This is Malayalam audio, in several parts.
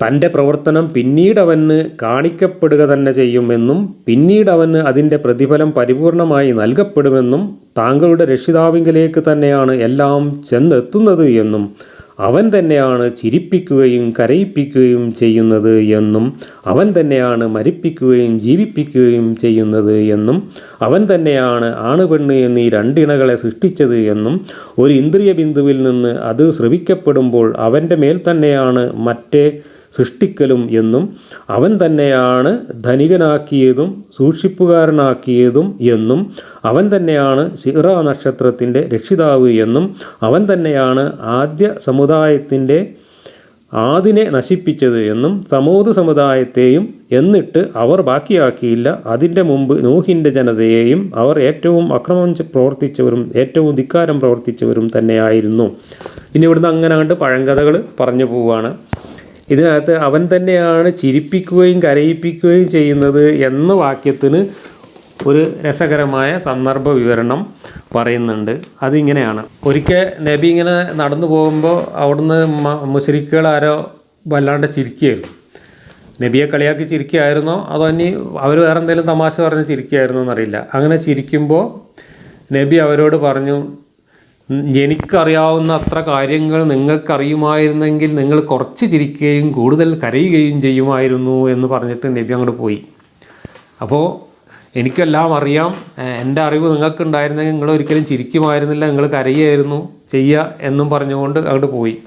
തന്റെ പ്രവർത്തനം പിന്നീട് അവന് കാണിക്കപ്പെടുക തന്നെ ചെയ്യുമെന്നും പിന്നീട് അവന് അതിന്റെ പ്രതിഫലം പരിപൂർണമായി നൽകപ്പെടുമെന്നും താങ്കളുടെ രക്ഷിതാവിങ്കലേക്ക് തന്നെയാണ് എല്ലാം ചെന്നെത്തുന്നത് എന്നും അവൻ തന്നെയാണ് ചിരിപ്പിക്കുകയും കരയിപ്പിക്കുകയും ചെയ്യുന്നത് എന്നും അവൻ തന്നെയാണ് മരിപ്പിക്കുകയും ജീവിപ്പിക്കുകയും ചെയ്യുന്നത് എന്നും അവൻ തന്നെയാണ് ആണ് പെണ്ണ് എന്നീ രണ്ടിണകളെ സൃഷ്ടിച്ചത് എന്നും ഒരു ഇന്ദ്രിയ ബിന്ദുവിൽ നിന്ന് അത് ശ്രവിക്കപ്പെടുമ്പോൾ അവന്റെ മേൽ തന്നെയാണ് മറ്റേ സൃഷ്ടിക്കലും എന്നും അവൻ തന്നെയാണ് ധനികനാക്കിയതും സൂക്ഷിപ്പുകാരനാക്കിയതും എന്നും അവൻ തന്നെയാണ് ശിറ നക്ഷത്രത്തിന്റെ രക്ഷിതാവ് എന്നും അവൻ തന്നെയാണ് ആദ്യ സമുദായത്തിന്റെ ആദിനെ നശിപ്പിച്ചത് എന്നും സമൂത് സമുദായത്തെയും എന്നിട്ട് അവർ ബാക്കിയാക്കിയില്ല. അതിന്റെ മുമ്പ് നൂഹിന്റെ ജനതയെയും അവർ ഏറ്റവും അക്രമം പ്രവർത്തിച്ചവരും ഏറ്റവും ധിക്കാരം പ്രവർത്തിച്ചവരും തന്നെയായിരുന്നു. ഇനി ഇവിടുന്ന് അങ്ങനെ കണ്ട് പഴങ്കഥകൾ പറഞ്ഞു പോവുകയാണ് ഇതിനകത്ത് അവൻ തന്നെയാണ് ചിരിപ്പിക്കുകയും കരയിപ്പിക്കുകയും ചെയ്യുന്നത് എന്ന വാക്യത്തിന് ഒരു രസകരമായ സന്ദർഭ വിവരണം പറയുന്നുണ്ട്. അതിങ്ങനെയാണ്. ഒരിക്കൽ നബി ഇങ്ങനെ നടന്നു പോകുമ്പോൾ അവിടുന്ന് മുസ്ലിക്കുകൾ ആരോ വല്ലാണ്ട് ചിരിക്കുകയായിരുന്നു. നബിയെ കളിയാക്കി ചിരിക്കുകയായിരുന്നോ? അതോ ഇനി അവർ വേറെ എന്തെങ്കിലും തമാശ പറഞ്ഞ് ചിരിക്കുകയായിരുന്നോ എന്നറിയില്ല. അങ്ങനെ ചിരിക്കുമ്പോൾ നബി അവരോട് പറഞ്ഞു "ഉം, എനിക്കറിയാവുന്ന അത്ര കാര്യങ്ങൾ നിങ്ങൾക്കറിയുമായിരുന്നെങ്കിൽ നിങ്ങൾ കുറച്ച് ചിരിക്കുകയും കൂടുതൽ കരയുകയും ചെയ്യുമായിരുന്നു എന്ന് പറഞ്ഞിട്ട് നബി അങ്ങോട്ട് പോയി. അപ്പോൾ എനിക്കെല്ലാം അറിയാം. എന്റെ അറിവ് നിങ്ങൾക്കുണ്ടായിരുന്നെങ്കിൽ നിങ്ങൾ ഒരിക്കലും ചിരിക്കുമായിരുന്നില്ല. നിങ്ങൾ കരയായിരുന്നു ചെയ്യുക എന്നും പറഞ്ഞുകൊണ്ട് അങ്ങോട്ട് പോയി.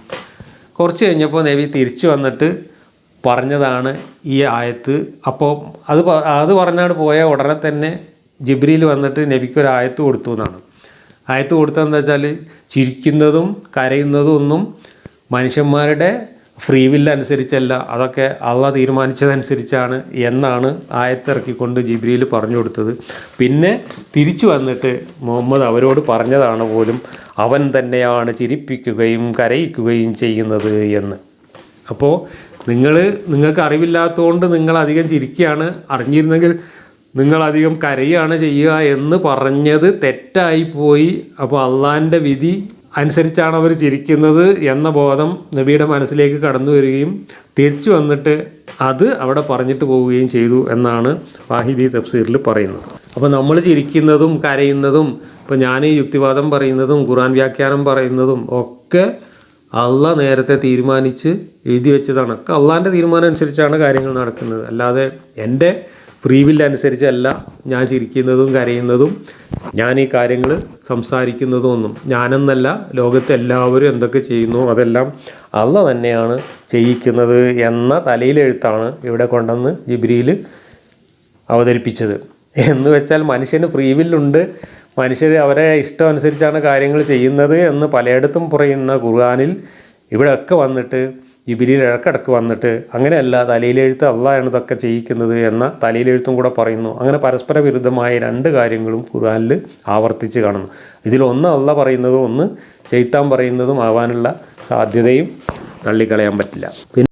കുറച്ച് കഴിഞ്ഞപ്പോൾ നബി തിരിച്ചു വന്നിട്ട് പറഞ്ഞതാണ് ഈ ആയത്ത്. അപ്പോൾ അത് അത് പറഞ്ഞാണ് പോയ ഉടനെ തന്നെ ജിബ്രിയിൽ വന്നിട്ട് നബിക്ക് ഒരു ആയത്ത് കൊടുത്തു എന്നാണ്. ആയത്ത് കൊടുത്തതെന്താ വെച്ചാൽ ചിരിക്കുന്നതും കരയുന്നതും ഒന്നും മനുഷ്യന്മാരുടെ ഫ്രീ വില്ല് അനുസരിച്ചല്ല. അതൊക്കെ അള്ള തീരുമാനിച്ചതനുസരിച്ചാണ് എന്നാണ് ആയത്തിറക്കിക്കൊണ്ട് ജിബ്രിയിൽ പറഞ്ഞു കൊടുത്തത്. പിന്നെ തിരിച്ചു വന്നിട്ട് മുഹമ്മദ് അവരോട് പറഞ്ഞതാണ് പോലും അവൻ തന്നെയാണ് ചിരിപ്പിക്കുകയും കരയിക്കുകയും ചെയ്യുന്നത് എന്ന്. അപ്പോൾ നിങ്ങൾ നിങ്ങൾക്ക് അറിവില്ലാത്തതുകൊണ്ട് നിങ്ങൾ അധികം ചിരിക്കുകയാണ്. അറിഞ്ഞിരുന്നെങ്കിൽ നിങ്ങൾ കരയാണ് ചെയ്യുക എന്ന് പറഞ്ഞത് തെറ്റായി പോയി. അപ്പോൾ അള്ളാന്റെ വിധി അനുസരിച്ചാണ് അവർ ചിരിക്കുന്നത് എന്ന ബോധം നബിയുടെ മനസ്സിലേക്ക് കടന്നു വരികയും തിരിച്ചു വന്നിട്ട് അത് അവിടെ പറഞ്ഞിട്ട് പോവുകയും ചെയ്തു എന്നാണ് വാഹിദി തഫ്സീറിൽ പറയുന്നത്. അപ്പോൾ നമ്മൾ ചിരിക്കുന്നതും കരയുന്നതും ഇപ്പോൾ ഞാൻ ഈ യുക്തിവാദം പറയുന്നതും ഖുറാൻ വ്യാഖ്യാനം പറയുന്നതും ഒക്കെ അള്ള നേരത്തെ തീരുമാനിച്ച് എഴുതി വെച്ചതാണ്. അള്ളാന്റെ തീരുമാനം അനുസരിച്ചാണ് കാര്യങ്ങൾ നടക്കുന്നത്. അല്ലാതെ എന്റെ ഫ്രീ വില്ല് അനുസരിച്ചല്ല ഞാൻ ചിരിക്കുന്നതും കരയുന്നതും ഞാൻ ഈ കാര്യങ്ങൾ സംസാരിക്കുന്നതും ഒന്നും ഞാനെന്നല്ല ലോകത്ത് എല്ലാവരും എന്തൊക്കെ ചെയ്യുന്നു അതെല്ലാം അല്ല തന്നെയാണ് ചെയ്യിക്കുന്നത് എന്ന തലയിലെഴുത്താണ് ഇവിടെ കൊണ്ടുവന്ന് ജിബ്രിയിൽ അവതരിപ്പിച്ചത്. എന്ന് വെച്ചാൽ മനുഷ്യന് ഫ്രീ വില്ലുണ്ട് മനുഷ്യർ അവരെ ഇഷ്ടം അനുസരിച്ചാണ് കാര്യങ്ങൾ ചെയ്യുന്നത് എന്ന് പലയിടത്തും പറയുന്ന ഖുർആാനിൽ ഇവിടെയൊക്കെ വന്നിട്ട് ജിബിരിയിൽ ഇടക്കിടക്ക് വന്നിട്ട് അങ്ങനെയല്ല തലയിലെഴുത്ത് അള്ളാഹാണ് ഇതൊക്കെ ചെയ്യിക്കുന്നത് എന്ന തലയിലെഴുത്തും കൂടെ പറയുന്നു. അങ്ങനെ പരസ്പര വിരുദ്ധമായ രണ്ട് കാര്യങ്ങളും ഖുർആാനിൽ ആവർത്തിച്ച് കാണുന്നു. ഇതിലൊന്ന് അള്ള പറയുന്നതും ഒന്ന് ചെയ്ത്താൻ പറയുന്നതും ആവാനുള്ള സാധ്യതയും തള്ളിക്കളയാൻ പറ്റില്ല.